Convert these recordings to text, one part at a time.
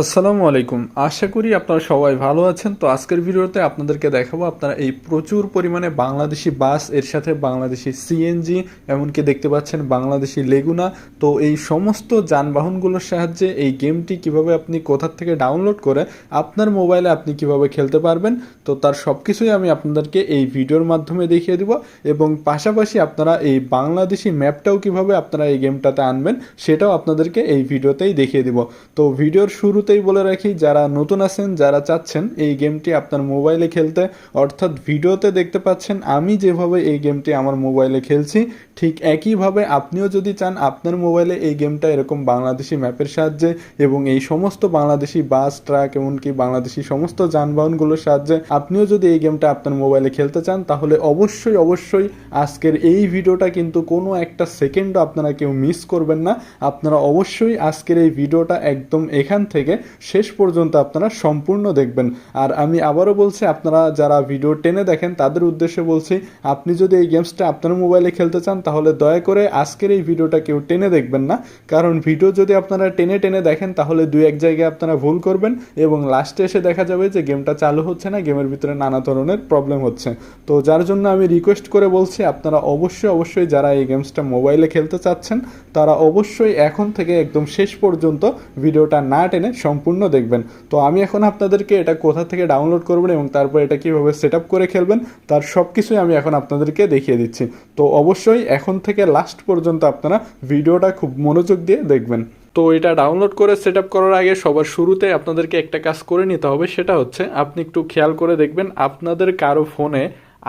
আসসালামু আলাইকুম। আশা করি আপনারা সবাই ভালো আছেন। তো আজকের ভিডিওতে আপনাদেরকে দেখাবো আপনারা এই প্রচুর পরিমাণে বাংলাদেশি বাস, এর সাথে বাংলাদেশি সিএনজি এমনকি দেখতে পাচ্ছেন বাংলাদেশি লেগুনা তো এই সমস্ত যানবাহনগুলোর সাহায্যে এই গেমটি কীভাবে আপনি কোথা থেকে ডাউনলোড করে আপনার মোবাইলে আপনি কীভাবে খেলতে পারবেন, তো তার সব কিছুই আমি আপনাদেরকে এই ভিডিওর মাধ্যমে দেখিয়ে দিব। এবং পাশাপাশি আপনারা এই বাংলাদেশি ম্যাপটাও কীভাবে আপনারা এই গেমটাতে আনবেন, সেটাও আপনাদেরকে এই ভিডিওতেই দেখিয়ে দিব। তো ভিডিওর শুরুতেই বলে রাখি, যারা নতুন আছেন, যারা চাচ্ছেন এই গেমটি আপনার মোবাইলে খেলতে, অর্থাৎ ভিডিওতে দেখতে পাচ্ছেন, আমি যেভাবে এই গেমটি আমার মোবাইলে খেলছি, ঠিক একইভাবে আপনিও যদি চান, আপনার মোবাইলে এই গেমটা এরকম বাংলাদেশি ম্যাপের সাহায্যে এবং এই সমস্ত বাংলাদেশি বাস, ট্রাক, এমনকি বাংলাদেশি সমস্ত যানবাহনগুলোর সাহায্যে আপনিও যদি এই গেমটা আপনার মোবাইলে খেলতে চান, তাহলে অবশ্যই অবশ্যই আজকের এই ভিডিওটা কিন্তু কোনো একটা সেকেন্ডও আপনারা কেউ মিস করবেন না। আপনারা অবশ্যই আজকের এই ভিডিওটা একদম এখান থেকে শেষ পর্যন্ত আপনারা সম্পূর্ণ দেখবেন। আর আমি আবারও বলছি, আপনারা যারা ভিডিও টেনে দেখেন, তাদের উদ্দেশ্যে বলছি, আপনি যদি এই গেমসটা আপনার মোবাইলে খেলতে চান, তাহলে দয়া করে আজকের এই ভিডিওটা কেউ টেনে দেখবেন না। কারণ ভিডিও যদি আপনারা টেনে টেনে দেখেন, তাহলে দুই এক জায়গায় আপনারা ভুল করবেন এবং লাস্টে এসে দেখা যাবে যে গেমটা চালু হচ্ছে না, গেমের ভিতরে নানা ধরনের প্রবলেম হচ্ছে। তো যার জন্য আমি রিকোয়েস্ট করে বলছি, আপনারা অবশ্যই অবশ্যই যারা এই গেমসটা মোবাইলে খেলতে চাচ্ছেন, তারা অবশ্যই এখন থেকে একদম শেষ পর্যন্ত ভিডিওটা না টেনে সম্পূর্ণ দেখবেন। তো আমি এখন আপনাদেরকে এটা কোথা থেকে ডাউনলোড করবেন এবং তারপর এটা কীভাবে সেট করে খেলবেন, তার সব কিছুই আমি এখন আপনাদেরকে দেখিয়ে দিচ্ছি। তো অবশ্যই এখন থেকে লাস্ট পর্যন্ত আপনারা ভিডিওটা খুব মনোযোগ দিয়ে দেখবেন। তো এটা ডাউনলোড করে সেট করার আগে সবার শুরুতে আপনাদেরকে একটা কাজ করে নিতে হবে, সেটা হচ্ছে আপনি একটু খেয়াল করে দেখবেন, আপনাদের কারও ফোনে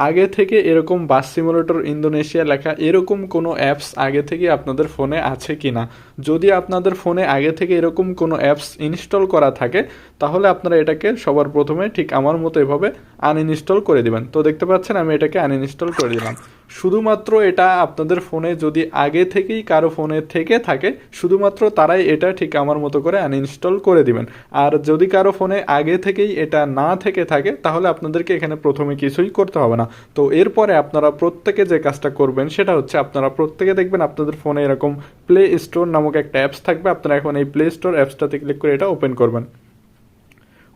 আগে থেকে এরকম বাস সিমুলেটর ইন্দোনেশিয়া লেখা এরকম কোনো অ্যাপস আগে থেকে আপনাদের ফোনে আছে কি না যদি আপনাদের ফোনে আগে থেকে এরকম কোনো অ্যাপস ইনস্টল করা থাকে, তাহলে আপনারা এটাকে সবার প্রথমে ঠিক আমার মতো এভাবে আনইনস্টল করে দিবেন। তো দেখতে পাচ্ছেন, আমি এটাকে আনইনস্টল করে দিলাম। শুধুমাত্র এটা আপনাদের ফোনে যদি আগে থেকেই কারও ফোনে থেকে থাকে, শুধুমাত্র তারাই এটা ঠিক আমার মতো করে আনইনস্টল করে দিবেন। আর যদি কারও ফোনে আগে থেকেই এটা না থেকে থাকে, তাহলে আপনাদেরকে এখানে প্রথমে কিছুই করতে হবে না। তো এরপরে আপনারা প্রত্যেকে যে কাজটা করবেন, সেটা হচ্ছে আপনারা প্রত্যেকে দেখবেন আপনাদের ফোনে এরকম প্লে স্টোর নামক একটা অ্যাপস থাকবে। আপনারা এখন এই প্লে স্টোর অ্যাপসটাতে ক্লিক করে এটা ওপেন করবেন।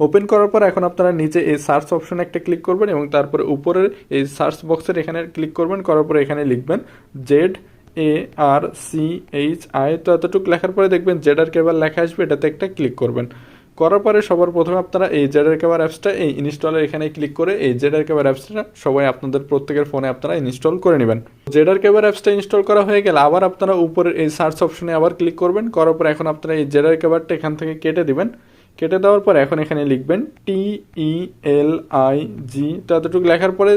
ওপেন করার পর এখন আপনারা নিচে এই সার্চ অপশনে একটা ক্লিক করবেন এবং তারপরে উপরের এই সার্চ বক্সের এখানে ক্লিক করবেন, করার পরে এখানে লিখবেন Z A R C H I তো এতটুকু লেখার পরে দেখবেন জেড আর কেবল লেখা আসবে, এটাতে একটা ক্লিক করবেন। করার পরে সবার প্রথমে আপনারা এই জেডার কেবার অ্যাপসটা এই ইনস্টলের এখানে ক্লিক করে এই জেডার কেবার অ্যাপসটা সবাই আপনাদের প্রত্যেকের ফোনে আপনারা ইনস্টল করে নেবেন। জেডার কেবার অ্যাপসটা ইনস্টল করা হয়ে গেলে আবার আপনারা উপরের এই সার্চ অপশনে আবার ক্লিক করবেন, করার পর এখন আপনারা এই জেডার কেবারটা এখান থেকে কেটে দিবেন। কেটে দেওয়ার পর এখন এখানে লিখবেন টি ই এল আই জি তো এতটুকু লেখার পরে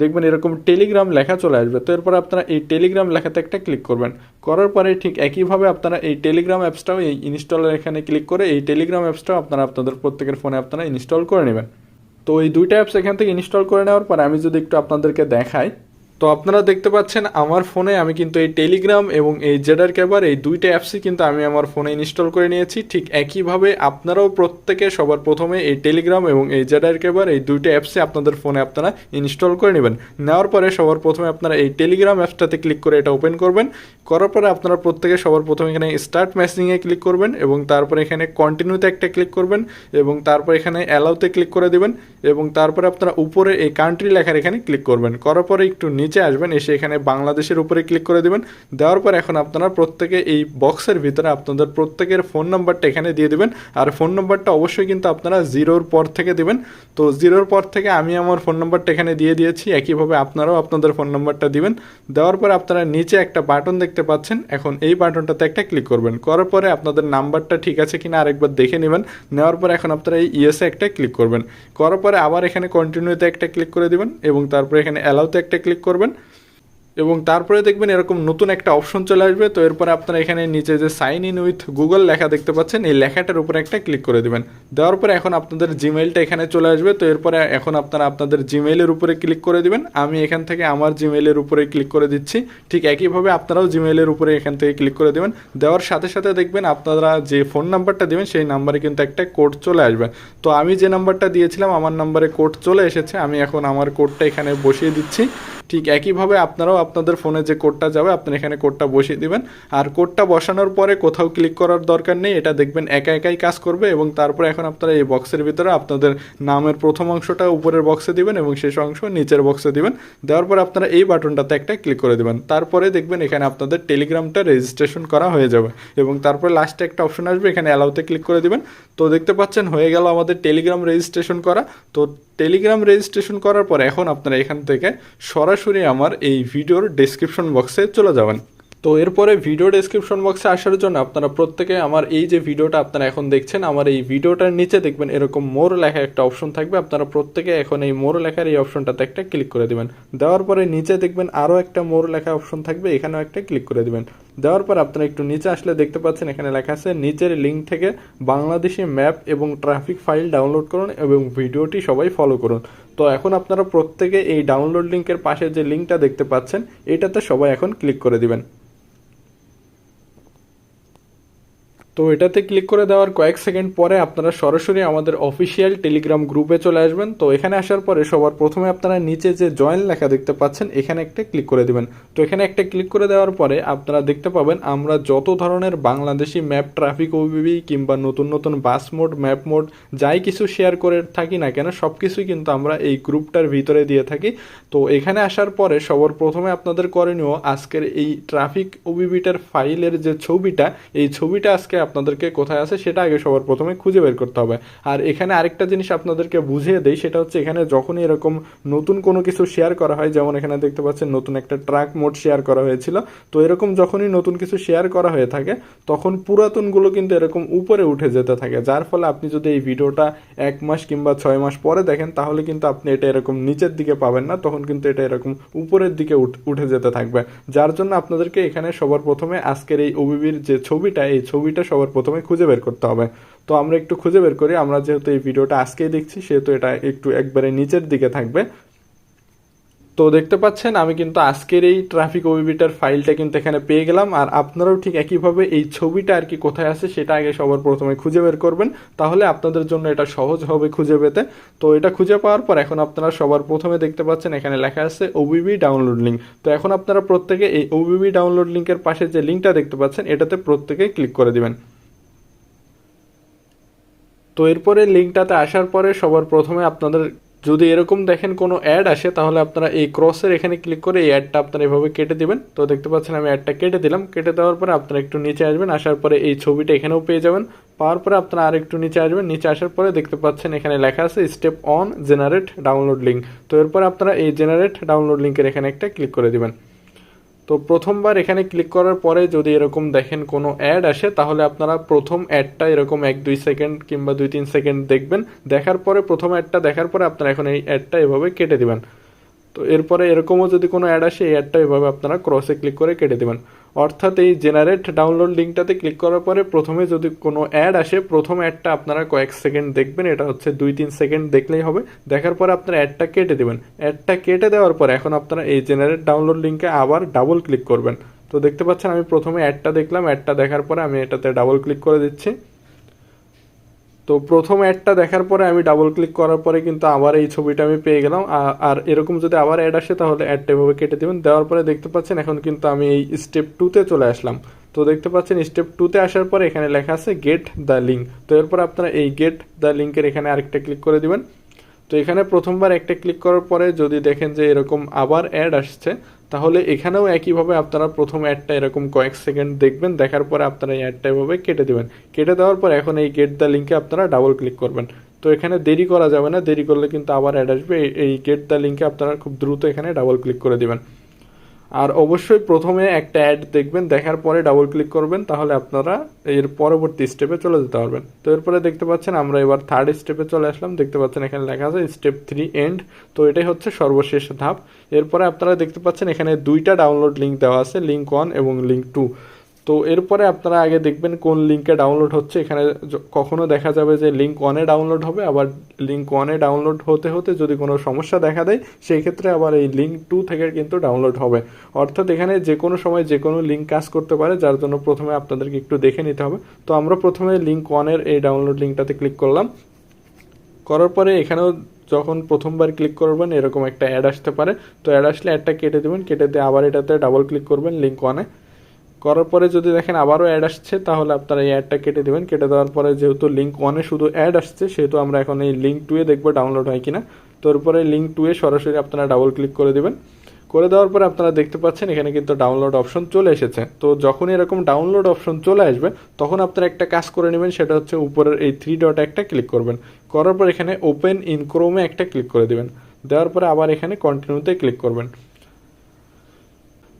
দেখবেন এরকম টেলিগ্রাম লেখা চলে আসবে। তো এরপর আপনারা এই টেলিগ্রাম লেখাতে একটা ক্লিক করবেন। করার পরে ঠিক একইভাবে আপনারা এই টেলিগ্রাম অ্যাপসটাও এই ইনস্টলের এখানে ক্লিক করে এই টেলিগ্রাম অ্যাপসটাও আপনারা আপনাদের প্রত্যেকের ফোনে আপনারা ইনস্টল করে নেবেন। তো এই দুইটা অ্যাপস এখান থেকে ইনস্টল করে নেওয়ার পর আমি যদি একটু আপনাদেরকে দেখাই তো আপনারা দেখতে পাচ্ছেন আমার ফোনে আমি কিন্তু এই টেলিগ্রাম এবং এই জেডার ক্যাবার এই দুইটা অ্যাপসই কিন্তু আমি আমার ফোনে ইনস্টল করে নিয়েছি। ঠিক একইভাবে আপনারাও প্রত্যেকে সবার প্রথমে এই টেলিগ্রাম এবং এই জেডার ক্যাবার এই দুইটা অ্যাপসই আপনাদের ফোনে আপনারা ইনস্টল করে নেবেন। নেওয়ার পরে সবার প্রথমে আপনারা এই টেলিগ্রাম অ্যাপসটাতে ক্লিক করে এটা ওপেন করবেন। করার পরে আপনারা প্রত্যেকে সবার প্রথমে এখানে স্টার্ট মেসেজিংয়ে ক্লিক করবেন এবং তারপরে এখানে কন্টিনিউতে একটা ক্লিক করবেন এবং তারপর এখানে অ্যালাউতে ক্লিক করে দেবেন এবং তারপরে আপনারা উপরে এই কান্ট্রি লেখার এখানে ক্লিক করবেন। করার পরে একটু আসবেন, এসে এখানে বাংলাদেশের উপরে ক্লিক করে দেবেন। দেওয়ার পর এখন আপনারা প্রত্যেকে এই বক্সের ভিতরে আপনাদের প্রত্যেকের ফোন নাম্বারটা এখানে দিয়ে দেবেন। আর ফোন নাম্বারটা অবশ্যই কিন্তু আপনারা জিরোর পর থেকে দেবেন। তো জিরোর পর থেকে আমি আমার ফোন নাম্বারটা এখানে দিয়ে দিয়েছি, একইভাবে আপনারাও আপনাদের ফোন নাম্বারটা দিবেন। দেওয়ার পর আপনারা নিচে একটা বাটন দেখতে পাচ্ছেন। এখন এই বাটনটাতে একটা ক্লিক করবেন। করার পরে আপনাদের নাম্বারটা ঠিক আছে কিনা আরেকবার দেখে নেবেন। নেওয়ার পর এখন আপনারা এই ইয়েসে একটা ক্লিক করবেন। করার পরে আবার এখানে কন্টিনিউতে একটা ক্লিক করে দিবেন এবং তারপরে এখানে অ্যালাউতে একটা ক্লিক করবেন। এবং তারপরে দেখবেন এরকম নতুন একটা অপশন চলে আসবে। তো এরপরে আপনারা এখানে নিচে যে সাইন ইন উইথ গুগল লেখা দেখতে পাচ্ছেন, এই লেখাটার উপরে একটা ক্লিক করে দেবেন। দেওয়ার পরে এখন আপনাদের জিমেইলটা এখানে চলে আসবে। তো এরপরে এখন আপনারা আপনাদের জিমেইলের উপরে ক্লিক করে দিবেন। আমি এখান থেকে আমার জিমেইলের উপরে ক্লিক করে দিচ্ছি। ঠিক একইভাবে আপনারাও জিমেইলের উপরে এখান থেকে ক্লিক করে দেবেন। দেওয়ার সাথে সাথে দেখবেন আপনারা যে ফোন নাম্বারটা দেবেন, সেই নাম্বারে কিন্তু একটা কোড চলে আসবে। তো আমি যে নাম্বারটা দিয়েছিলাম, আমার নাম্বারে কোড চলে এসেছে। আমি এখন আমার কোডটা এখানে বসিয়ে দিচ্ছি। ঠিক একইভাবে আপনারাও আপনাদের ফোনে যে কোডটা যাবে আপনি এখানে কোডটা বসিয়ে দিবেন। আর কোডটা বসানোর পরে কোথাও ক্লিক করার দরকার নেই, এটা দেখবেন একা একাই কাজ করবে এবং তারপরে এখন আপনারা এই বক্সের ভিতরে আপনাদের নামের প্রথম অংশটা উপরের বক্সে দিবেন এবং শেষ অংশ নিচের বক্সে দিবেন। দেওয়ার পরে আপনারা এই বাটনটাতে একটা ক্লিক করে দিবেন। তারপরে দেখবেন এখানে আপনাদের টেলিগ্রামটা রেজিস্ট্রেশন করা হয়ে যাবে এবং তারপরে লাস্টে একটা অপশন আসবে, এখানে অ্যালাউতে ক্লিক করে দিবেন। তো দেখতে পাচ্ছেন হয়ে গেল আমাদের টেলিগ্রাম রেজিস্ট্রেশন করা। তো টেলিগ্রাম রেজিস্ট্রেশন করার পর এখন আপনারা এখান থেকে সরাসরি আমার এই ভিডিওর ডেসক্রিপশন বক্সে চলে যাবেন। তো এরপরে ভিডিও ডেসক্রিপশন বক্সে আসার জন্য আপনারা প্রত্যেকে আমার এই যে ভিডিওটা আপনারা এখন দেখছেন, আমার এই ভিডিওটার নিচে দেখবেন এরকম মোর লেখা একটা অপশন থাকবে। আপনারা প্রত্যেকে এখন এই মোর লেখার এই অপশনটাতে একটা ক্লিক করে দেবেন। দেওয়ার পরে নিচে দেখবেন আরও একটা মোর লেখা অপশন থাকবে, এখানেও একটা ক্লিক করে দিবেন। দেওয়ার পর আপনারা একটু নিচে আসলে দেখতে পাচ্ছেন, এখানে লেখা আছে, নিচের লিঙ্ক থেকে বাংলাদেশি ম্যাপ এবং ট্রাফিক ফাইল ডাউনলোড করুন এবং ভিডিওটি সবাই ফলো করুন। তো এখন আপনারা প্রত্যেকে এই ডাউনলোড লিঙ্কের পাশে যে লিঙ্কটা দেখতে পাচ্ছেন, এটাতে সবাই এখন ক্লিক করে দিবেন। তো এটাতে ক্লিক করে দেওয়ার কয়েক সেকেন্ড পরে আপনারা সরাসরি আমাদের অফিসিয়াল টেলিগ্রাম গ্রুপে চলে আসবেন। তো এখানে আসার পরে সবার প্রথমে আপনারা নিচে যে জয়েন লেখা দেখতে পাচ্ছেন, এখানে একটা ক্লিক করে দিবেন। তো এখানে একটা ক্লিক করে দেওয়ার পরে আপনারা দেখতে পাবেন, আমরা যত ধরনের বাংলাদেশি ম্যাপ ট্রাফিক ওবিবি কিংবা নতুন নতুন বাস মোড ম্যাপ মোড যাই কিছু শেয়ার করে থাকি না কেন সব কিছুই কিন্তু আমরা এই গ্রুপটার ভিতরে দিয়ে থাকি। তো এখানে আসার পরে সবার প্রথমে আপনাদের করণীয় আজকের এই ট্রাফিক ওবিবিটার ফাইলের যে ছবিটা, এই ছবিটা আজকে আপনাদেরকে কোথায় আছে সেটা আগে সবার প্রথমে খুঁজে বের করতে হবে। আর এখানে আরেকটা জিনিস আপনাদেরকে বুঝিয়ে দেই, সেটা হচ্ছে এখানে যখনই এরকম নতুন কোনো কিছু শেয়ার করা হয়, যেমন এখানে দেখতে পাচ্ছেন নতুন একটা ট্রাক মোড শেয়ার করা হয়েছিল, তো এরকম যখনই নতুন কিছু শেয়ার করা হয়ে থাকে, তখন পুরাতনগুলো কিন্তু এরকম উপরে উঠে যেতে থাকে, যার ফলে আপনি যদি এই ভিডিওটা এক মাস কিংবা ছয় মাস পরে দেখেন, তাহলে কিন্তু আপনি এটা এরকম নিচের দিকে পাবেন না, তখন কিন্তু এটা এরকম উপরের দিকে উঠ- উঠে যেতে থাকবে। যার জন্য আপনাদেরকে এখানে সবার প্রথমে আজকের এই ওবিবির যে ছবিটা, এই ছবিটা সবার প্রথমে খুঁজে বের করতে হবে। তো আমরা একটু খুঁজে বের করি। আমরা যেহেতু এই ভিডিওটা আজকেই দেখছি, সেহেতু এটা একটু একবারে নিচের দিকে থাকবে। তো দেখতে পাচ্ছেন, আমি কিন্তু আজকের এই ট্রাফিক ওবিবিটার ফাইলটা কিন্তু এখানে পেয়ে গেলাম। আর আপনারাও ঠিক একইভাবে এই ছবিটা আর কি কোথায় আছে, সেটা আগে সবার প্রথমে খুঁজে বের করবেন। তাহলে আপনাদের জন্য এটা সহজ হবে খুঁজে পেতে। তো এটা খুঁজে পাওয়ার পর এখন আপনারা সবার প্রথমে দেখতে পাচ্ছেন, এখানে লেখা আছে ওবিবি ডাউনলোড লিঙ্ক তো এখন আপনারা প্রত্যেকে এই ওবিবি ডাউনলোড লিঙ্কের পাশে যে লিঙ্কটা দেখতে পাচ্ছেন, এটাতে প্রত্যেকে ক্লিক করে দিবেন। তো এরপরে লিঙ্কটাতে আসার পরে সবার প্রথমে আপনাদের যদি এরকম দেখেন কোনো অ্যাড আসে, তাহলে আপনারা এই ক্রসের এখানে ক্লিক করে এই অ্যাডটা আপনারা এভাবে কেটে দিবেন। তো দেখতে পাচ্ছেন আমি অ্যাডটা কেটে দিলাম। কেটে দেওয়ার পরে আপনারা একটু নিচে আসবেন, আসার পরে এই ছবিটা এখানেও পেয়ে যাবেন। পাওয়ার পরে আপনারা আর একটু নিচে আসবেন। নিচে আসার পরে দেখতে পাচ্ছেন এখানে লেখা আছে step on generate download link তো এরপরে আপনারা এই জেনারেট ডাউনলোড লিঙ্কের এখানে একটা ক্লিক করে দিবেন। তো প্রথমবার এখানে ক্লিক করার পরে যদি এরকম দেখেন কোনো অ্যাড আসে, তাহলে আপনারা প্রথম অ্যাডটা এরকম এক, দুই সেকেন্ড কিংবা দুই, তিন সেকেন্ড দেখবেন। দেখার পরে প্রথম অ্যাডটা দেখার পরে আপনারা এখন এই অ্যাডটা এভাবে কেটে দেবেন। তো এরপরে এরকমও যদি কোনো অ্যাড আসে, এই অ্যাডটা এভাবে আপনারা ক্রসে ক্লিক করে কেটে দেবেন। অর্থাৎ এই জেনারেট ডাউনলোড লিঙ্কটাতে ক্লিক করার পরে প্রথমে যদি কোনো অ্যাড আসে, প্রথম অ্যাডটা আপনারা কয়েক সেকেন্ড দেখবেন। এটা হচ্ছে দুই, তিন সেকেন্ড দেখলেই হবে। দেখার পরে আপনারা অ্যাডটা কেটে দেবেন। অ্যাডটা কেটে দেওয়ার পর এখন আপনারা এই জেনারেট ডাউনলোড লিঙ্কে আবার ডাবল ক্লিক করবেন। তো দেখতে পাচ্ছেন, আমি প্রথমে অ্যাডটা দেখলাম। অ্যাডটা দেখার পরে আমি এটাতে ডাবল ক্লিক করে দিচ্ছি। তো প্রথম অ্যাডটা দেখার পরে আমি ডাবল ক্লিক করার পরে কিন্তু আবার এই ছবিটা আমি পেয়ে গেলাম। আর এরকম যদি আবার অ্যাড আসে তাহলে অ্যাডটা এভাবে কেটে দেবেন। দেওয়ার পরে দেখতে পাচ্ছেন এখন কিন্তু আমি এই স্টেপ টুতে চলে আসলাম। তো দেখতে পাচ্ছেন স্টেপ টুতে আসার পরে এখানে লেখা আছে গেট দ্য লিঙ্ক তো এরপর আপনারা এই গেট দ্য লিঙ্কের এখানে আরেকটা ক্লিক করে দিবেন। তো এখানে প্রথমবার একটা ক্লিক করার পরে যদি দেখেন যে এরকম আবার অ্যাড আসছে, তাহলে এখানেও একইভাবে আপনারা প্রথম অ্যাডটা এরকম কয়েক সেকেন্ড দেখবেন, দেখার পরে আপনারা এই অ্যাডটা এভাবে কেটে দেবেন। কেটে দেওয়ার পর এখন এই গেট দ্য লিঙ্কে আপনারা ডাবল ক্লিক করবেন। তো এখানে দেরি করা যাবে না, দেরি করলে কিন্তু আবার অ্যাড আসবে। এই- গেট দ্য লিঙ্কে আপনারা খুব দ্রুত এখানে ডাবল ক্লিক করে দিবেন। আর অবশ্যই প্রথমে একটা অ্যাড দেখবেন, দেখার পরে ডাবল ক্লিক করবেন, তাহলে আপনারা এর পরবর্তী স্টেপে চলে যেতে পারবেন। তো এরপরে দেখতে পাচ্ছেন, আমরা এবার থার্ড স্টেপে চলে আসলাম। দেখতে পাচ্ছেন, এখানে লেখা আছে স্টেপ থ্রি এন্ড তো এটাই হচ্ছে সর্বশেষ ধাপ। এরপরে আপনারা দেখতে পাচ্ছেন, এখানে দুইটা ডাউনলোড লিঙ্ক দেওয়া আছে লিঙ্ক ওয়ান এবং লিঙ্ক টু তো এরপরে আপনারা আগে দেখবেন কোন লিঙ্কে ডাউনলোড হচ্ছে। এখানে কখনো দেখা যাবে যে লিঙ্ক ওয়ানে ডাউনলোড হবে, আবার লিঙ্ক ওয়ানে ডাউনলোড হতে হতে যদি কোনো সমস্যা দেখা দেয়, সেই ক্ষেত্রে আবার এই লিঙ্ক টু থেকে কিন্তু ডাউনলোড হবে। অর্থাৎ এখানে যে কোনো সময় যে কোনো লিঙ্ক কাজ করতে পারে, যার জন্য প্রথমে আপনাদেরকে একটু দেখে নিতে হবে। তো আমরা প্রথমে লিঙ্ক ওয়ানের এই ডাউনলোড লিঙ্কটাতে ক্লিক করলাম। করার পরে এখানেও যখন প্রথমবার ক্লিক করবেন, এরকম একটা অ্যাড আসতে পারে। তো অ্যাড আসলে অ্যাডটা কেটে দেবেন। কেটে দিয়ে আবার এটাতে ডাবল ক্লিক করবেন লিঙ্ক ওয়ানে করার পরে যদি দেখেন আবারও অ্যাড আসছে, তাহলে আপনারা এই অ্যাডটা কেটে দেবেন। কেটে দেওয়ার পরে যেহেতু লিঙ্ক ওয়ানে শুধু অ্যাড আসছে, সেহেতু আমরা এখন এই লিঙ্ক টুয়ে দেখব ডাউনলোড হয় কিনা। তো এরপরে লিঙ্ক টুয়ে সরাসরি আপনারা ডাবল ক্লিক করে দেবেন। করে দেওয়ার পরে আপনারা দেখতে পাচ্ছেন এখানে কিন্তু ডাউনলোড অপশন চলে এসেছে। তো যখন এরকম ডাউনলোড অপশন চলে আসবে, তখন আপনারা একটা কাজ করে নেবেন, সেটা হচ্ছে উপরের এই থ্রি ডট একটা ক্লিক করবেন। করার পর এখানে ওপেন ইন ক্রোমে একটা ক্লিক করে দেবেন। দেওয়ার পরে আবার এখানে কন্টিনিউতে ক্লিক করবেন।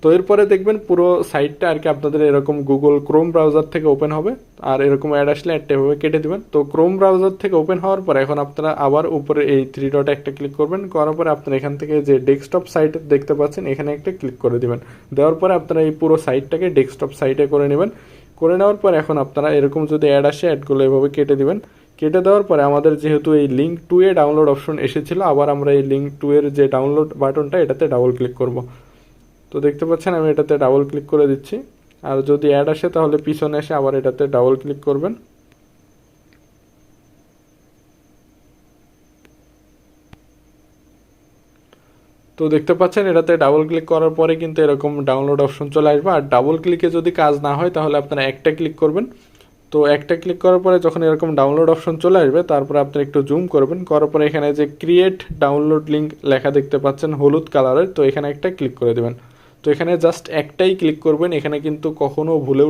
তো এরপরে দেখবেন পুরো সাইটটা আর কি আপনাদের এরকম গুগল ক্রোম ব্রাউজার থেকে ওপেন হবে, আর এরকম অ্যাড আসলে অ্যাডটা এভাবে কেটে দেবেন। তো ক্রোম ব্রাউজার থেকে ওপেন হওয়ার পর এখন আপনারা আবার উপরে এই থ্রি ডট একটা ক্লিক করবেন, করার পরে আপনারা এখান থেকে যে ডেস্কটপ সাইট দেখতে পাচ্ছেন, এখানে একটা ক্লিক করে দিবেন। দেওয়ার পরে আপনারা এই পুরো সাইটটাকে ডেস্কটপ সাইটে করে নেবেন। করে নেওয়ার পর এখন আপনারা এরকম যদি অ্যাড আসে অ্যাডগুলো এভাবে কেটে দিবেন। কেটে দেওয়ার পরে আমাদের যেহেতু এই লিঙ্ক টু এ ডাউনলোড অপশন এসেছিল, আবার আমরা এই লিঙ্ক টু এর যে ডাউনলোড বাটনটা এটাতে ডাবল ক্লিক করব। তো দেখতে পাচ্ছেন, আমি এটাতে ডাবল ক্লিক করে দিচ্ছি। আর যদি অ্যাড আসে, তাহলে পিছনে এসে আবার এটাতে ডাবল ক্লিক করবেন। তো দেখতে পাচ্ছেন, এটাতে ডাবল ক্লিক করার পরে কিন্তু এরকম ডাউনলোড অপশন চলে আসবে। আর ডাবল ক্লিকে যদি কাজ না হয়, তাহলে আপনারা একটা ক্লিক করবেন। তো একটা ক্লিক করার পরে যখন এরকম ডাউনলোড অপশন চলে আসবে, তারপরে আপনি একটু জুম করবেন। করার পরে এখানে যে ক্রিয়েট ডাউনলোড লিঙ্ক লেখা দেখতে পাচ্ছেন, হলুদ কালারের তো এখানে একটা ক্লিক করে দেবেন। তো এখানে জাস্ট একটাই ক্লিক করবেন, এখানে কিন্তু কখনো ভুলেও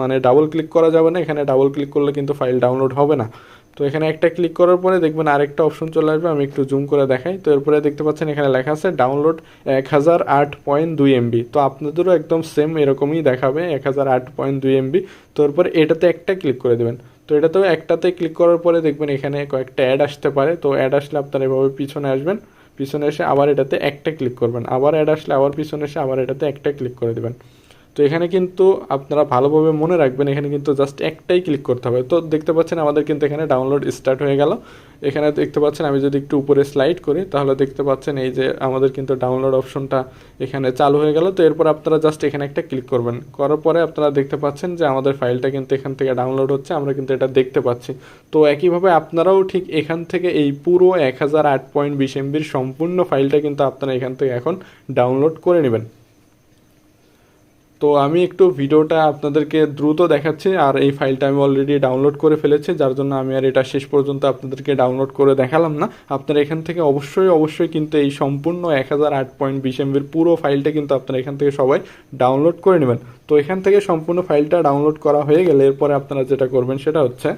মানে ডাবল ক্লিক করা যাবে না, এখানে ডাবল ক্লিক করলে কিন্তু ফাইল ডাউনলোড হবে না। তো এখানে একটা ক্লিক করার পরে দেখবেন আরেকটা অপশন চলে আসবে, আমি একটু জুম করে দেখাই। তো এরপরে দেখতে পাচ্ছেন এখানে লেখা আছে ডাউনলোড এক হাজার আট পয়েন্ট দুই এমবি তো আপনাদেরও একদম সেম এরকমই দেখাবে, এক হাজার আট পয়েন্ট দুই এমবি তো এরপরে এটাতে একটা ক্লিক করে দেবেন। তো এটাতেও একটাতে ক্লিক করার পরে দেখবেন এখানে কয়েকটা অ্যাড আসতে পারে। তো অ্যাড আসলে আপনারা এভাবে পিছনে আসবেন। পিছনে এসে আবার এটাতে একটা ক্লিক করবেন। আবার অ্যাড আসলে আবার পিছনে এসে আবার এটাতে একটা ক্লিক করে দেবেন। তো এখানে কিন্তু আপনারা ভালোভাবে মনে রাখবেন, এখানে কিন্তু জাস্ট একটাই ক্লিক করতে হবে। তো দেখতে পাচ্ছেন আমাদের কিন্তু এখানে ডাউনলোড স্টার্ট হয়ে গেল। এখানে দেখতে পাচ্ছেন আমি যদি একটু উপরে স্লাইড করি, তাহলে দেখতে পাচ্ছেন এই যে আমাদের কিন্তু ডাউনলোড অপশনটা এখানে চালু হয়ে গেল। তো এরপর আপনারা জাস্ট এখানে একটা ক্লিক করবেন। করার পরে আপনারা দেখতে পাচ্ছেন যে আমাদের ফাইলটা কিন্তু এখান থেকে ডাউনলোড হচ্ছে, আমরা কিন্তু এটা দেখতে পাচ্ছি। তো একইভাবে আপনারাও ঠিক এখান থেকে এই পুরো এক হাজার আট পয়েন্ট বিশ এমবির সম্পূর্ণ ফাইলটা কিন্তু আপনারা এখান থেকে এখন ডাউনলোড করে নেবেন। তো আমি একটু ভিডিওটা আপনাদেরকে দ্রুত দেখাচ্ছি, আর এই ফাইলটা আমি অলরেডি ডাউনলোড করে ফেলেছি, যার জন্য আমি আর এটা শেষ পর্যন্ত আপনাদেরকে ডাউনলোড করে দেখালাম না। আপনারা এখান থেকে অবশ্যই অবশ্যই কিন্তু এই সম্পূর্ণ এক হাজার আট পয়েন্ট বিশ পুরো ফাইলটা কিন্তু আপনারা এখান থেকে সবাই ডাউনলোড করে নেবেন। তো এখান থেকে সম্পূর্ণ ফাইলটা ডাউনলোড করা হয়ে গেলে এরপরে আপনারা যেটা করবেন সেটা হচ্ছে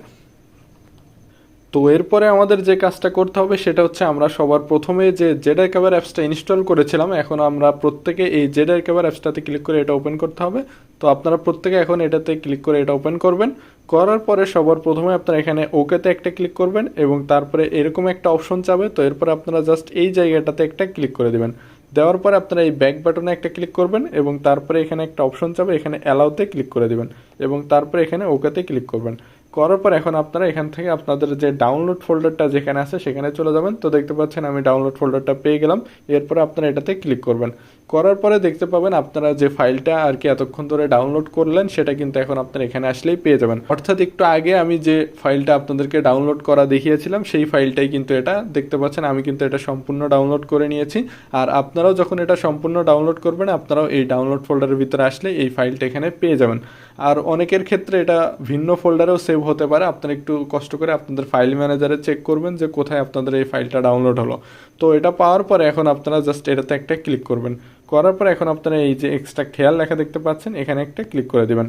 তো এরপরে আমাদের যে কাজটা করতে হবে সেটা হচ্ছে আমরা সবার প্রথমে যে জেডার ক্যাবার অ্যাপসটা ইনস্টল করেছিলাম, এখন আমরা প্রত্যেকে এই জেডার ক্যাবার অ্যাপসটাতে ক্লিক করে এটা ওপেন করতে হবে। তো আপনারা প্রত্যেকে এখন এটাতে ক্লিক করে এটা ওপেন করবেন। করার পরে সবার প্রথমে আপনারা এখানে ওকেতে একটা ক্লিক করবেন এবং তারপরে এরকম একটা অপশন চাবে। তো এরপরে আপনারা জাস্ট এই জায়গাটাতে একটা ক্লিক করে দেবেন। দেওয়ার পরে আপনারা এই ব্যাক বাটনে একটা ক্লিক করবেন এবং তারপরে এখানে একটা অপশন চাবে, এখানে অ্যালাউতে ক্লিক করে দেবেন এবং তারপরে এখানে ওকেতে ক্লিক করবেন। করার পর এখন আপনারা এখান থেকে আপনাদের যে ডাউনলোড ফোল্ডারটা যেখানে আছে সেখানে চলে যাবেন। তো দেখতে পাচ্ছেন আমি ডাউনলোড ফোল্ডারটা পেয়ে গেলাম। এরপরে আপনারা এটাতে ক্লিক করবেন। করার পরে দেখতে পাবেন আপনারা যে ফাইলটা আর কি এতক্ষণ ধরে ডাউনলোড করলেন, সেটা কিন্তু এখন আপনারা এখানে আসলেই পেয়ে যাবেন। অর্থাৎ একটু আগে আমি যে ফাইলটা আপনাদেরকে ডাউনলোড করা দেখিয়েছিলাম, সেই ফাইলটাই কিন্তু এটা, দেখতে পাচ্ছেন আমি কিন্তু এটা সম্পূর্ণ ডাউনলোড করে নিয়েছি। আর আপনারাও যখন এটা সম্পূর্ণ ডাউনলোড করবেন, আপনারাও এই ডাউনলোড ফোল্ডারের ভিতরে আসলে এই ফাইলটা এখানে পেয়ে যাবেন। আর অনেকের ক্ষেত্রে এটা ভিন্ন ফোল্ডারেও সেভ হতে পারে, আপনারা একটু কষ্ট করে আপনাদের ফাইল ম্যানেজারে চেক করবেন যে কোথায় আপনাদের এই ফাইলটা ডাউনলোড হলো। তো এটা পাওয়ার পরে এখন আপনারা জাস্ট এটাতে একটা ক্লিক করবেন। করার পর এখন আপনারা এই যে এক্সট্রা খেয়াল লেখা দেখতে পাচ্ছেন, এখানে একটা ক্লিক করে দেবেন।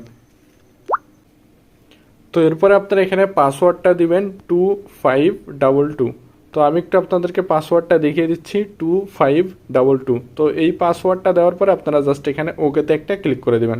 তো এরপরে আপনারা এখানে পাসওয়ার্ডটা দিবেন টু ফাইভ ডাবল টু তো আমি একটু আপনাদেরকে পাসওয়ার্ডটা দেখিয়ে দিচ্ছি টু ফাইভ ডাবল টু তো এই পাসওয়ার্ডটা দেওয়ার পরে আপনারা জাস্ট এখানে ওকেতে একটা ক্লিক করে দেবেন।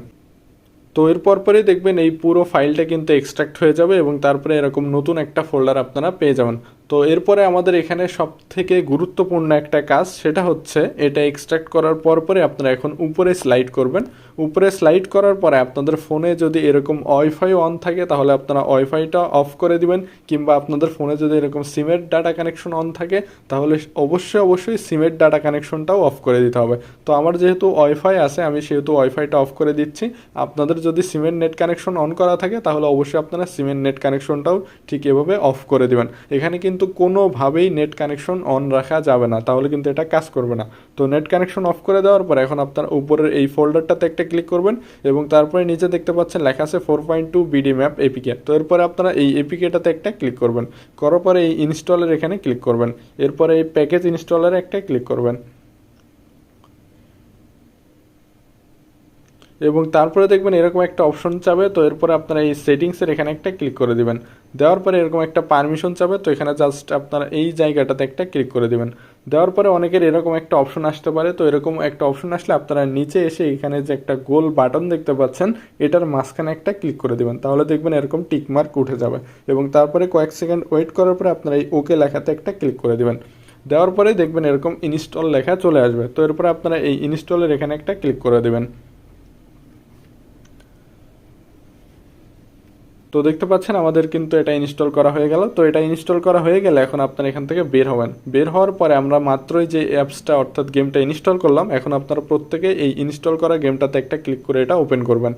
তো এরপর পরে দেখবেন এই পুরো ফাইলটা কিন্তু এক্সট্রাক্ট হয়ে যাবে এবং তারপরে এরকম নতুন একটা ফোল্ডার আপনারা পেয়ে যাবেন। তো এরপরে আমাদের এখানে সব থেকে গুরুত্বপূর্ণ একটা কাজ, সেটা হচ্ছে এটা এক্সট্রাক্ট করার পর পরে আপনারা এখন উপরে স্লাইড করবেন। উপরে স্লাইড করার পরে আপনাদের ফোনে যদি এরকম ওয়াইফাই অন থাকে, তাহলে আপনারা ওয়াইফাইটা অফ করে দিবেন, কিংবা আপনাদের ফোনে যদি এরকম সিমের ডাটা কানেকশন অন থাকে, তাহলে অবশ্যই অবশ্যই সিমের ডাটা কানেকশনটাও অফ করে দিতে হবে। তো আমার যেহেতু ওয়াইফাই আছে, আমি সেহেতু ওয়াইফাইটা অফ করে দিচ্ছি। আপনাদের যদি সিমের নেট কানেকশন অন করা থাকে, তাহলে অবশ্যই আপনারা সিমের নেট কানেকশনটাও ঠিক এভাবে অফ করে দিবেন। এখানে কিন্তু কিন্তু কোনোভাবেই নেট কানেকশন অন রাখা যাবে না। তাহলে কিন্তু এটা কাজ করবে না। তো নেট কানেকশন অফ করে দেওয়ার পর এখন আপনার উপরের এই ফোল্ডারটাতে একটা ক্লিক করবেন এবং তারপরে নিচে দেখতে পাচ্ছেন লেখা আছে four point two BD map APK তো এরপরে আপনারা এই এপিকেটাতে একটা ক্লিক করবেন। করার পরে এই ইনস্টলের এখানে ক্লিক করবেন। এরপরে এই প্যাকেজ ইনস্টলারে একটা ক্লিক করবেন। এবং তারপরে দেখবেন এরকম একটা অপশন চাবে, তো এরপরে আপনারা এই সেটিংসের এখানে একটা ক্লিক করে দিবেন। দেওয়ার পরে এরকম একটা পারমিশন চাবে, তো এখানে জাস্ট আপনারা এই জায়গাটাতে একটা ক্লিক করে দিবেন। দেওয়ার পরে অনেকের এরকম একটা অপশন আসতে পারে, তো এরকম একটা অপশন আসলে আপনারা নিচে এসে এখানে যে একটা গোল বাটন দেখতে পাচ্ছেন, এটার মাঝখানে একটা ক্লিক করে দিবেন। তাহলে দেখবেন এরকম টিকমার্ক উঠে যাবে এবং তারপরে কয়েক সেকেন্ড ওয়েট করার পরে আপনারা এই ওকে লেখাতে একটা ক্লিক করে দিবেন। দেওয়ার পরে দেখবেন এরকম ইনস্টল লেখা চলে আসবে, তো এরপরে আপনারা এই ইনস্টলের এখানে একটা ক্লিক করে দেবেন। তো দেখতে পাচ্ছেন আমাদের কিন্তু এটা ইনস্টল করা হয়ে গেল। তো এটা ইনস্টল করা হয়ে গেলে এখন আপনারা এখান থেকে বের হবেন। বের হওয়ার পরে আমরা মাত্রই যে অ্যাপসটা অর্থাৎ গেমটা ইনস্টল করলাম, এখন আপনারা প্রত্যেকে এই ইনস্টল করা গেমটাতে একটা ক্লিক করে এটা ওপেন করবেন।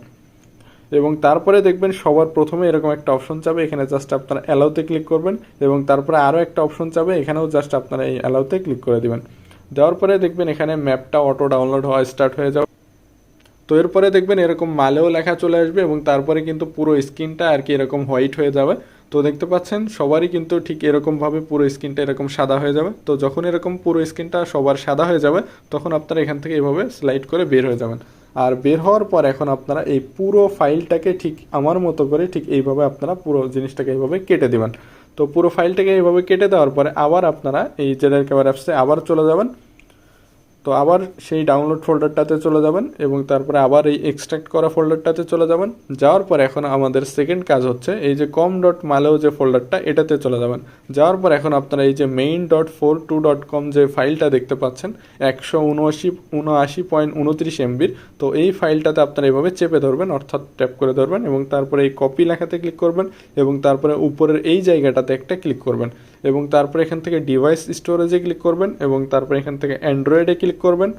এবং তারপরে দেখবেন সবার প্রথমে এরকম একটা অপশন চাবে, এখানে জাস্ট আপনারা অ্যালাউতে ক্লিক করবেন এবং তারপরে আরও একটা অপশন চাবে, এখানেও জাস্ট আপনারা এই অ্যালাউতে ক্লিক করে দিবেন। দেওয়ার পরে দেখবেন এখানে ম্যাপটা অটো ডাউনলোড হওয়া স্টার্ট হয়ে যাবে। তো এরপরে দেখবেন এরকম মালেও লেখা চলে আসবে এবং তারপরে কিন্তু পুরো স্কিনটা আর কি এরকম হোয়াইট হয়ে যাবে। তো দেখতে পাচ্ছেন, সবারই কিন্তু ঠিক এরকমভাবে পুরো স্ক্রিনটা এরকম সাদা হয়ে যাবে। তো যখন এরকম পুরো স্ক্রিনটা সবার সাদা হয়ে যাবে, তখন আপনারা এখান থেকে এইভাবে স্লাইড করে বের হয়ে যাবেন। আর বের হওয়ার পর এখন আপনারা এই পুরো ফাইলটাকে ঠিক আমার মতো করে ঠিক এইভাবে আপনারা পুরো জিনিসটাকে এইভাবে কেটে দেবেন। তো পুরো ফাইলটাকে এইভাবে কেটে দেওয়ার পরে আবার আপনারা এই জেডার ক্যামেরা অ্যাপসে আবার চলে যাবেন। তো আবার সেই ডাউনলোড ফোল্ডারটাতে চলে যাবেন এবং তারপরে আবার এই এক্সট্রাক্ট করা ফোল্ডারটাতে চলে যাবেন। যাওয়ার পর এখন আমাদের সেকেন্ড কাজ হচ্ছে এই যে কম ডট মালেও যে ফোল্ডারটা এটাতে চলে যাবেন। যাওয়ার পর এখন আপনারা এই যে main dot four two dot com যে ফাইলটা দেখতে পাচ্ছেন, একশো উনআশি উনআশি পয়েন্ট উনত্রিশ এমবির তো এই ফাইলটাতে আপনারা এইভাবে চেপে ধরবেন, অর্থাৎ ট্যাপ করে ধরবেন এবং তারপরে এই কপি লেখাতে ক্লিক করবেন এবং তারপরে উপরের এই জায়গাটাতে একটা ক্লিক করবেন। এবং তারপরে এখান থেকে ডিভাইস স্টোরেজে ক্লিক করবেন এবং তারপরে এখান থেকে অ্যান্ড্রয়েডে ক্লিক করবেন।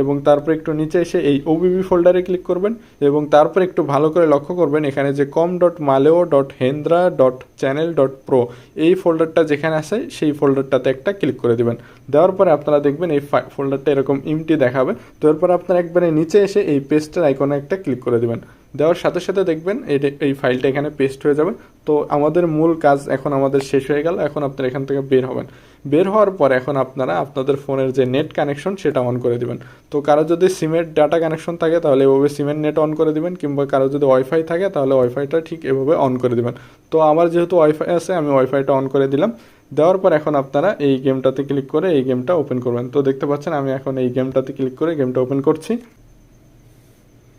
এবং তারপরে একটু নিচে এসে এই ওবিবি ফোল্ডারে ক্লিক করবেন এবং তারপরে একটু ভালো করে লক্ষ্য করবেন এখানে যে com dot maleo dot hendra dot channel dot pro এই ফোল্ডারটা যেখানে আছে সেই ফোল্ডারটাতে একটা ক্লিক করে দিবেন। দেওয়ার পরে আপনারা দেখবেন এই ফোল্ডারটা এরকম ইমটি দেখাবে। তো এরপর আপনারা একবারে নিচে এসে এই পেস্টের আইকনে একটা ক্লিক করে দিবেন। দেওয়ার সাথে সাথে দেখবেন এটা এই ফাইলটা এখানে পেস্ট হয়ে যাবে। তো আমাদের মূল কাজ এখন আমাদের শেষ হয়ে গেল। এখন আপনারা এখান থেকে বের হবেন। বের হওয়ার পর এখন আপনারা আপনাদের ফোনের যে নেট কানেকশন সেটা অন করে দিবেন। তো কারও যদি সিমের ডাটা কানেকশন থাকে, তাহলে এভাবে সিমের নেট অন করে দিবেন, কিংবা কারও যদি ওয়াইফাই থাকে, তাহলে ওয়াইফাইটা ঠিক এভাবে অন করে দিবেন। তো আমার যেহেতু ওয়াইফাই আছে, আমি ওয়াইফাইটা অন করে দিলাম। দেওয়ার পর এখন আপনারা এই গেমটাতে ক্লিক করে এই গেমটা ওপেন করবেন। তো দেখতে পাচ্ছেন, আমি এখন এই গেমটাতে ক্লিক করে গেমটা ওপেন করছি।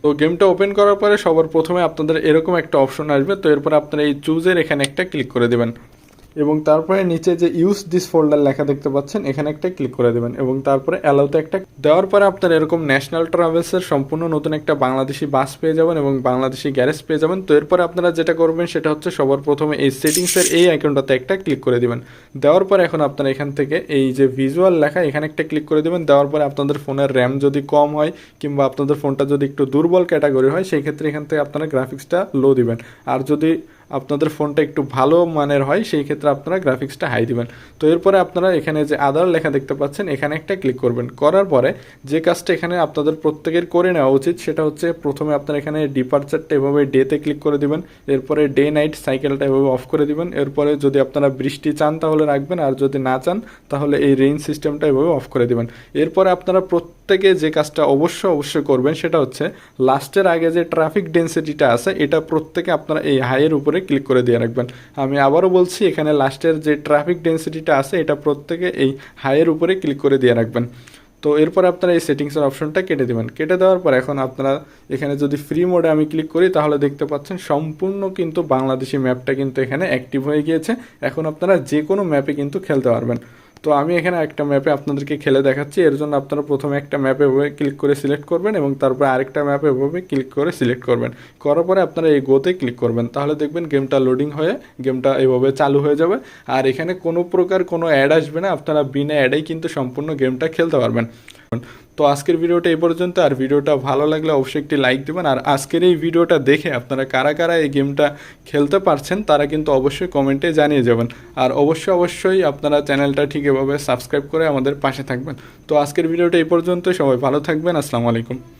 তো গেমটা ওপেন করার পরে সবার প্রথমে আপনাদের এরকম একটা অপশন আসবে। তো এরপর আপনারা এই চুজের এখানে একটা ক্লিক করে দেবেন। এবং তারপরে নিচে যে ইউজ দিস ফোল্ডার লেখা দেখতে পাচ্ছেন, এখানে একটা ক্লিক করে দেবেন এবং তারপরে অ্যালাউতে একটা দেওয়ার পরে আপনার এরকম ন্যাশনাল ট্রাভেলসের সম্পূর্ণ নতুন একটা বাংলাদেশি বাস পেয়ে যাবেন এবং বাংলাদেশি গ্যারেজ পেয়ে যাবেন। তো এরপরে আপনারা যেটা করবেন সেটা হচ্ছে সবার প্রথমে এই সেটিংসের এই আইকনটাতে একটা ক্লিক করে দিবেন। দেওয়ার পরে এখন আপনারা এখান থেকে এই যে ভিজুয়াল লেখা, এখানে একটা ক্লিক করে দেবেন। দেওয়ার পরে আপনাদের ফোনের র্যাম যদি কম হয় কিংবা আপনাদের ফোনটা যদি একটু দুর্বল ক্যাটাগরি হয়, সেই ক্ষেত্রে এখান থেকে আপনারা গ্রাফিক্সটা লো দিবেন। আর যদি আপনাদের ফোনটা একটু ভালো মানের হয়, সেই ক্ষেত্রে আপনারা গ্রাফিক্সটা হাই দিবেন। তো এরপরে আপনারা এখানে যে আদার লেখা দেখতে পাচ্ছেন, এখানে একটা ক্লিক করবেন। করার পরে যে কাজটা এখানে আপনাদের প্রত্যেকের করে নেওয়া উচিত, সেটা হচ্ছে প্রথমে আপনারা এখানে ডিপার্চারটা এভাবে ডেতে ক্লিক করে দিবেন, এরপরে ডে নাইট সাইকেলটা এভাবে অফ করে দিবেন। এরপরে যদি আপনারা বৃষ্টি চান তাহলে রাখবেন, আর যদি না চান তাহলে এই রেইন সিস্টেমটা এভাবে অফ করে দিবেন। এরপরে আপনারা প্রত্যেকে যে কাজটা অবশ্য অবশ্যই করবেন, সেটা হচ্ছে লাস্টের আগে যে ট্রাফিক ডেন্সিটিটা আছে, এটা প্রত্যেকে আপনারা এই হাইয়ের উপরে ক্লিক করে দিয়ে রাখবেন আমি আবারও বলছি, এখানে লাস্টের যে ট্রাফিক ডেন্সিটিটা আছে, এটা প্রত্যেকে এই হাইয়ের উপরে ক্লিক করে দিয়ে রাখবেন তো এরপর আপনারা এই সেটিংসের অপশনটা কেটে দেবেন। কেটে দেওয়ার পর এখন আপনারা এখানে যদি ফ্রি মোডে আমি ক্লিক করি, তাহলে দেখতে পাচ্ছেন সম্পূর্ণ কিন্তু বাংলাদেশি ম্যাপটা কিন্তু এখানে অ্যাক্টিভ হয়ে গিয়েছে। এখন আপনারা যে কোনো ম্যাপে কিন্তু খেলতে পারবেন। তো আমি এখানে একটা ম্যাপে আপনাদেরকে খেলে দেখাচ্ছি। এর জন্য আপনারা প্রথমে একটা ম্যাপে এভাবে ক্লিক করে সিলেক্ট করবেন এবং তারপরে আরেকটা ম্যাপে এভাবে ক্লিক করে সিলেক্ট করবেন। করার পরে আপনারা এই গোতে ক্লিক করবেন। তাহলে দেখবেন গেমটা লোডিং হয়ে গেমটা এভাবে চালু হয়ে যাবে। আর এখানে কোনো প্রকার কোনো অ্যাড আসবে না। আপনারা বিনা অ্যাডেই কিন্তু সম্পূর্ণ গেমটা খেলতে পারবেন। তো আজকের ভিডিওটা এই পর্যন্ত। আর ভিডিওটা ভালো লাগলে অবশ্যই একটি লাইক দেবেন। আর আজকের এই ভিডিওটা দেখে আপনারা কারা কারা এই গেমটা খেলতে পারছেন তারা কিন্তু অবশ্যই কমেন্টে জানিয়ে যাবেন। আর অবশ্যই অবশ্যই আপনারা চ্যানেলটা ঠিক এভাবে সাবস্ক্রাইব করে আমাদের পাশে থাকবেন। তো আজকের ভিডিওটা এই পর্যন্ত সবাই ভালো থাকবেন। আসসালামু আলাইকুম।